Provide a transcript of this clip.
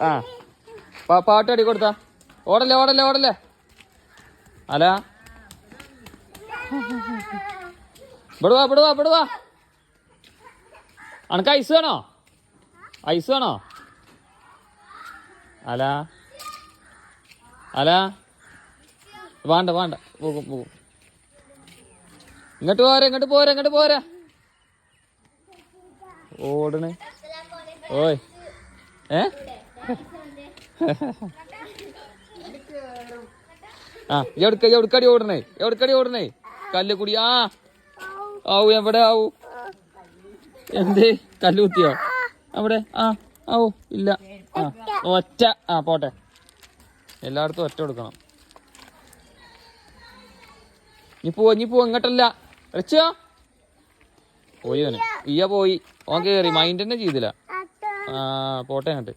ആ. പാട്ട് അടി കൊടുത്ത. ഓടല്ലേ ഓടല്ലേ ഓടല്ലേ. അല. ഇവിടുവാ ഇവിടുവാ ഇവിടുവാ അനക്ക് ഐസ് വേണോ? ഐസ് വേണോ? അല. അല. വേണ്ട വേണ്ട. പോകും പോകും. ഇങ്ങോട്ട് പോരാ ഇങ്ങോട്ട് പോരാ ഇങ്ങോട്ട് പോരാ. ഓടണേ. ഓയ്. ഏ? ആ എവിടുക്ക എവിടുക്കടി ഓടണേ എവിടുക്കടി ഓടണേ കല്ല് കുടി ആ. ആവു എവിടെ ആവു? എന്തേ? കല്ല് കുത്തിയോ? അവിടെ ആ ആവു ഇല്ല ആ ഒറ്റ ആ പോട്ടെ. എല്ലായിടത്തും ഒറ്റ കൊടുക്കണം. നീ പോവാ നീ പോവാ ഇങ്ങോട്ടല്ല. വെച്ചോ പോയി തന്നെ ഇയ്യ പോയി. ഓൻ കേറി. മൈൻഡ് തന്നെ ചെയ്തില്ല. ആ പോട്ടെ അങ്ങോട്ട്.